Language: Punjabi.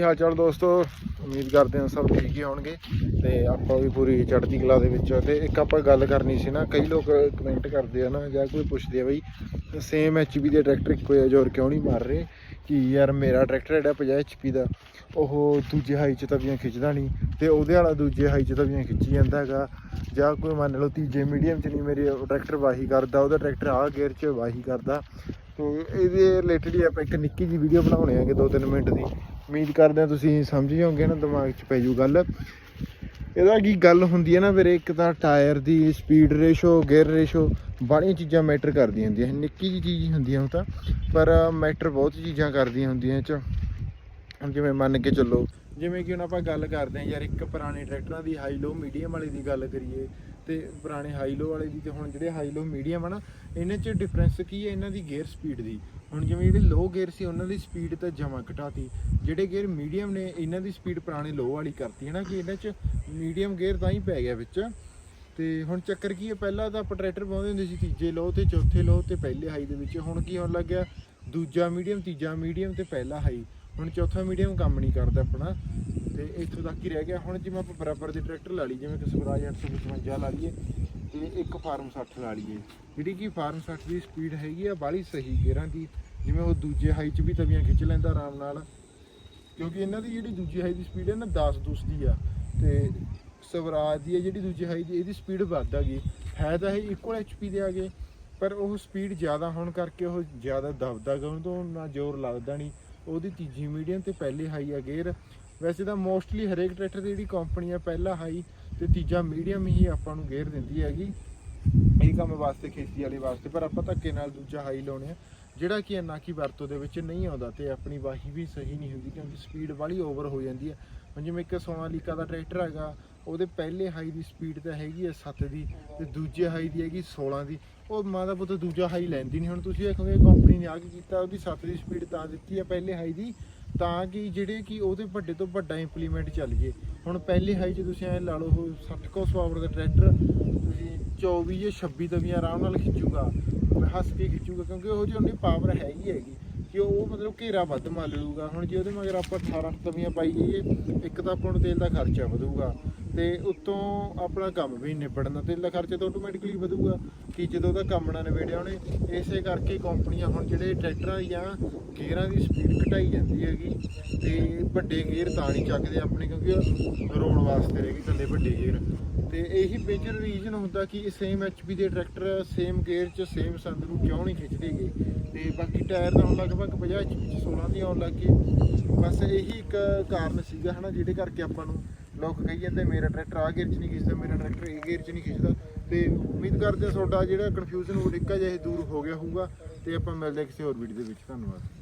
ਕੀ ਹਾਲ ਚਾਲ ਦੋਸਤੋ? ਉਮੀਦ ਕਰਦੇ ਹਾਂ ਸਭ ਠੀਕ ਹੀ ਹੋਣਗੇ ਤੇ ਆਪਾਂ ਵੀ ਪੂਰੀ ਚੜ੍ਹਦੀ ਕਲਾ ਦੇ ਵਿੱਚ ਆ ਤੇ ਇੱਕ ਆਪਾਂ ਗੱਲ ਕਰਨੀ ਸੀ ਨਾ, ਕਈ ਲੋਕ ਕਮੈਂਟ ਕਰਦੇ ਆ ਨਾ ਜਾਂ ਕੋਈ ਪੁੱਛਦੇ ਆ ਬਈ ਸੇਮ ਐਚਪੀ ਦੇ ਟਰੈਕਟਰ ਇੱਕੋ ਜਿਹਾ ਜ਼ੋਰ ਕਿਉਂ ਨਹੀਂ ਮਾਰ ਰਹੇ? ਕਿ ਯਾਰ ਮੇਰਾ ਟਰੈਕਟਰ ਜਿਹੜਾ 50 ਐਚਪੀ ਦਾ, ਉਹ ਦੂਜੇ ਹਾਈ 'ਚ ਤਵੀਆਂ ਖਿੱਚਦਾ ਨਹੀਂ ਤੇ ਉਹਦੇ ਵਾਲਾ ਦੂਜੇ ਹਾਈ 'ਚ ਤਵੀਆਂ ਖਿੱਚੀ ਜਾਂਦਾ ਹੈਗਾ। ਜਾਂ ਕੋਈ ਮੰਨ ਲਓ ਤੀਜੇ ਮੀਡੀਅਮ 'ਚ ਨਹੀਂ ਮੇਰੇ ਟਰੈਕਟਰ ਵਾਹੀ ਕਰਦਾ, ਉਹਦਾ ਟਰੈਕਟਰ ਆ ਗੇਅਰ 'ਚ ਵਾਹੀ ਕਰਦਾ। ਤੋ ਇਹਦੇ ਰਿਲੇਟਡ ਹੀ ਆਪਾਂ ਇੱਕ ਨਿੱਕੀ ਜੀ ਵੀਡੀਓ ਬਣਾਉਣੇ ਆਗੇ 2-3 ਮਿੰਟ ਦੀ। ਉਮੀਦ ਕਰਦੇ ਹਾਂ ਤੁਸੀਂ ਸਮਝ ਜਾਓਗੇ ਨਾ, ਦਿਮਾਗ 'ਚ ਪੈ ਜੂ ਗੱਲ। ਇਹਦਾ ਕੀ ਗੱਲ ਹੁੰਦੀ ਹੈ ਨਾ ਫਿਰ ਇੱਕ ਤਾਂ ਟਾਇਰ ਦੀ ਸਪੀਡ ਰੇਸ਼ੋ ਗੇਅਰ ਰੇਸ਼ੋ ਬਾਹਲੀਆਂ ਚੀਜ਼ਾਂ ਮੈਟਰ ਕਰਦੀਆਂ ਹੁੰਦੀਆਂ ਨਿੱਕੀ ਜੀ ਚੀਜ਼ ਹੀ ਹੁੰਦੀਆਂ ਉਹ ਤਾਂ, ਪਰ ਮੈਟਰ ਬਹੁਤ ਚੀਜ਼ਾਂ ਕਰਦੀਆਂ ਹੁੰਦੀਆਂ 'ਚ। ਜਿਵੇਂ ਮੰਨ ਕੇ ਚੱਲੋ, ਜਿਵੇਂ ਕਿ ਹੁਣ ਆਪਾਂ ਗੱਲ ਕਰਦੇ ਹਾਂ ਯਾਰ, ਇੱਕ ਪੁਰਾਣੇ ਟਰੈਕਟਰਾਂ ਦੀ ਹਾਈ ਲੋ ਮੀਡੀਅਮ ਵਾਲੇ ਦੀ ਗੱਲ ਕਰੀਏ, ਤੇ ਪੁਰਾਣੇ ਹਾਈ ਲੋ ਵਾਲੇ ਦੀ ਤੇ ਹੁਣ ਜਿਹੜੇ ਹਾਈ ਲੋ ਮੀਡੀਅਮ ਆ ਨਾ ਇਹਨਾਂ 'ਚ ਡਿਫਰੈਂਸ ਕੀ ਹੈ ਇਹਨਾਂ ਦੀ ਗੇਅਰ ਸਪੀਡ ਦੀ? ਹੁਣ ਜਿਵੇਂ ਜਿਹੜੇ ਲੋ ਗੇਅਰ ਸੀ, ਉਹਨਾਂ ਦੀ ਸਪੀਡ ਤਾਂ ਜਮਾ ਘਟਾਤੀ। ਜਿਹੜੇ ਗੇਅਰ ਮੀਡੀਅਮ ਨੇ, ਇਹਨਾਂ ਦੀ ਸਪੀਡ ਪੁਰਾਣੇ ਲੋ ਵਾਲੀ ਕਰਤੀ ਹੈ ਨਾ ਕਿ ਇਹਨਾਂ 'ਚ ਮੀਡੀਅਮ ਗੇਅਰ ਤਾਂ ਹੀ ਪੈ ਗਿਆ ਵਿੱਚ। ਤੇ ਹੁਣ ਚੱਕਰ ਕੀ ਹੈ, ਪਹਿਲਾਂ ਤਾਂ ਆਪਾਂ ਟਰੈਕਟਰ ਪਾਉਂਦੇ ਹੁੰਦੇ ਸੀ, ਤੀਜੇ ਲੋ ਤੇ ਚੌਥੇ ਲੋ ਤੇ ਪਹਿਲੇ ਹਾਈ ਦੇ ਵਿੱਚ। ਹੁਣ ਕੀ ਹੋਣ ਲੱਗ ਗਿਆ ਦੂਜਾ ਮੀਡੀਅਮ ਤੀਜਾ ਮੀਡੀਅਮ ਤੇ ਪਹਿਲਾ ਹਾਈ ਹੁਣ ਚੌਥਾ ਮੀਡੀਅਮ ਕੰਮ ਨਹੀਂ ਕਰਦਾ ਆਪਣਾ। ਤੇ ਇੱਥੋਂ ਤੱਕ ਹੀ ਰਹਿ ਗਿਆ। ਹੁਣ ਜਿਵੇਂ ਆਪਾਂ ਬਰਾਬਰ ਦੇ ਟਰੈਕਟਰ ਲਾ ਲਈ, ਜਿਵੇਂ ਕਿ ਸਵਰਾਜ 855 ਲਾ ਲਈਏ ਤੇ ਇੱਕ ਫਾਰਮ 60 ਲਾ ਲਈਏ। ਜਿਹੜੀ ਕਿ ਫਾਰਮ 60 ਦੀ ਸਪੀਡ ਹੈਗੀ ਆ ਬਾਲੀ ਸਹੀ ਗੇਅਰਾਂ ਦੀ। ਜਿਵੇਂ ਉਹ ਦੂਜੇ ਹਾਈ 'ਚ ਵੀ ਤਵੀਆਂ ਖਿੱਚ ਲੈਂਦਾ ਆਰਾਮ ਨਾਲ। ਕਿਉਂਕਿ ਇਹਨਾਂ ਦੀ ਜਿਹੜੀ ਦੂਜੀ ਹਾਈ ਦੀ ਸਪੀਡ ਹੈ ਨਾ 10 ਦੂਸ ਦੀ ਆ। ਤੇ ਸਵਰਾਜ ਦੀ ਹੈ ਜਿਹੜੀ ਦੂਜੀ ਹਾਈ ਦੀ, ਇਹਦੀ ਸਪੀਡ ਵੱਧ ਆ ਗਈ। ਹੈ ਤਾਂ ਇਹ ਇਕੁਅਲ ਐਚਪੀ ਦੇ ਆ ਗਏ, ਪਰ ਉਹ ਸਪੀਡ ਜ਼ਿਆਦਾ ਹੋਣ ਕਰਕੇ ਉਹ ਜ਼ਿਆਦਾ ਦਬਦਾ ਗਾ, ਉਹਨੂੰ ਨਾ ਜ਼ੋਰ ਲੱਗਦਾ ਨਹੀਂ। ਉਹਦੀ ਤੀਜੀ ਮੀਡੀਅਮ ਤੇ ਪਹਿਲੀ ਹਾਈ ਆ ਗੇਅਰ। ਵੈਸੇ ਤਾਂ ਮੋਸਟਲੀ ਹਰੇਕ ਟਰੈਕਟਰ ਦੀ ਜਿਹੜੀ ਕੰਪਨੀ ਆ, ਪਹਿਲਾ ਹਾਈ ਤੇ ਤੀਜਾ ਮੀਡੀਅਮ ਹੀ ਆਪਾਂ ਨੂੰ ਗੇਅਰ ਦਿੰਦੀ ਹੈਗੀ। ਇਹ ਕੰਮ ਵਾਸਤੇ ਖੇਤੀ ਵਾਲੇ ਵਾਸਤੇ, ਪਰ ਆਪਾਂ ਧੱਕੇ ਨਾਲ ਦੂਜਾ ਹਾਈ ਲਾਉਣੇ ਆ। ਜਿਹੜਾ ਕਿ ਇੰਨਾ ਕੀ ਵਰਤੋਂ ਦੇ ਵਿੱਚ ਨਹੀਂ ਆਉਂਦਾ ਤੇ ਆਪਣੀ ਵਾਹੀ ਵੀ ਸਹੀ ਨਹੀਂ ਹੁੰਦੀ ਕਿਉਂਕਿ ਸਪੀਡ ਵਾਲੀ ਓਵਰ ਹੋ ਜਾਂਦੀ ਹੈ ਹੁਣ ਜਿਵੇਂ ਇੱਕ ਸੋਨਾਲੀਕਾ ਦਾ ਟਰੈਕਟਰ ਹੈਗਾ, ਉਹਦੇ ਪਹਿਲੇ ਹਾਈ ਦੀ ਸਪੀਡ ਤਾਂ ਹੈਗੀ ਹੈ 7 ਦੀ ਤੇ ਦੂਜੇ ਹਾਈ ਦੀ ਹੈਗੀ 16 ਦੀ। ਉਹ ਮਾਂ ਦਾ ਪੁੱਤ ਦੂਜਾ ਹਾਈ ਲੈਂਦੀ ਨਹੀਂ ਹੁਣ ਤੁਸੀਂ ਦੇਖੋਗੇ ਕੰਪਨੀ ਨੇ ਆ ਕੀ ਕੀਤਾ, ਉਹਦੀ 7 ਦੀ ਸਪੀਡ ਤਾਂ ਦਿੱਤੀ ਹੈ ਪਹਿਲੇ ਹਾਈ ਦੀ। ਤਾਂ ਕਿ ਜਿਹੜੇ ਕਿ ਉਹਦੇ ਵੱਡੇ ਤੋਂ ਵੱਡਾ ਇੰਪਲੀਮੈਂਟ ਚੱਲ ਜੇ। ਹੁਣ ਪਹਿਲੇ ਹਾਈ 'ਚ ਤੁਸੀਂ ਐ ਲਾ ਲਓ, ਉਹ 60 ਕੋਸ ਪਾਵਰ ਦਾ ਟਰੈਕਟਰ ਤੁਸੀਂ 24 ਜਾਂ 26 ਤਵੀਆਂ ਆਰਾਮ ਨਾਲ ਖਿੱਚੂਗਾ। ਹੱਸ ਕੇ ਖਿੱਚੂਗਾ ਕਿਉਂਕਿ ਉਹ ਜਿਹੀ ਉਹਦੀ ਪਾਵਰ ਹੈਗੀ ਹੈਗੀ। ਕਿ ਉਹ ਮਤਲਬ ਘੇਰਾ ਵੱਧ ਮੱਲ ਲੂਗਾ ਹੁਣ ਜੇ ਉਹਦੇ ਮਗਰ ਆਪਾਂ 18 ਤਵੀਆਂ ਪਾਈ ਜਾਈਏ, ਇੱਕ ਤਾਂ ਆਪਾਂ ਨੂੰ ਤੇਲ ਦਾ ਖਰਚਾ ਵਧੂਗਾ ਤੇ ਉੱਤੋਂ ਆਪਣਾ ਕੰਮ ਵੀ ਨਿਬੜਨ ਦਾ ਤੇਲ ਦਾ ਖਰਚਾ ਤਾਂ ਆਟੋਮੈਟਿਕਲੀ ਵਧੂਗਾ। ਕਿ ਜਦੋਂ ਉਹਦਾ ਕੰਮ ਨਾ ਨਿਬੜਿਆ ਉਹਨੇ, ਇਸੇ ਕਰਕੇ ਕੰਪਨੀਆਂ ਹੁਣ ਜਿਹੜੇ ਟਰੈਕਟਰਾਂ ਜਾਂ ਗੇਅਰਾਂ ਦੀ ਸਪੀਡ ਘਟਾਈ ਜਾਂਦੀ ਹੈਗੀ ਤੇ ਵੱਡੇ ਗੇਅਰ ਤਾਂ ਨਹੀਂ ਚੱਕਦੇ ਆਪਣੇ ਕਿਉਂਕਿ ਉਹ ਰੋਡ ਵਾਸਤੇ ਰਹਿ ਗਏ ਥੱਲੇ ਵੱਡੇ ਗੇਅਰ। ਤੇ ਇਹੀ ਮੇਜਰ ਰੀਜ਼ਨ ਹੁੰਦਾ ਕਿ ਸੇਮ ਐਚਪੀ ਦੇ ਟਰੈਕਟਰ ਸੇਮ ਗੇਅਰ 'ਚ ਸੇਮ ਸੰਦ ਨੂੰ ਕਿਉਂ ਨਹੀਂ ਖਿੱਚਦੇਗੇ ਤੇ ਬਾਕੀ ਟਾਇਰ ਦਾ ਹੁਣ ਲਗਭਗ 50 ਐਚਪੀ 'ਚ 16 ਦੀ ਆਉਣ ਲੱਗ ਗਏ ਬਸ ਇਹੀ ਇੱਕ ਕਾਰਨ ਸੀਗਾ ਹਨਾ, ਜਿਹਦੇ ਕਰਕੇ ਆਪਾਂ ਨੂੰ ਲੋਕ ਕਹੀ ਜਾਂਦੇ ਮੇਰਾ ਟਰੈਕਟਰ ਆ ਗੇਅਰ 'ਚ ਨਹੀਂ ਖਿੱਚਦਾ, ਮੇਰਾ ਟਰੈਕਟਰ ਇਹ ਗੇਅਰ 'ਚ ਨਹੀਂ ਖਿੱਚਦਾ। ਤੇ ਉਮੀਦ ਕਰਦੇ ਹਾਂ ਤੁਹਾਡਾ ਜਿਹੜਾ ਕਨਫਿਊਜ਼ਨ ਉਹ ਨਿੱਕਾ ਜਿਹਾ ਦੂਰ ਹੋ ਗਿਆ ਹੋਊਗਾ, ਤੇ ਆਪਾਂ ਮਿਲਦੇ ਹਾਂ ਕਿਸੇ ਹੋਰ ਵੀਡੀਓ ਦੇ ਵਿੱਚ। ਧੰਨਵਾਦ।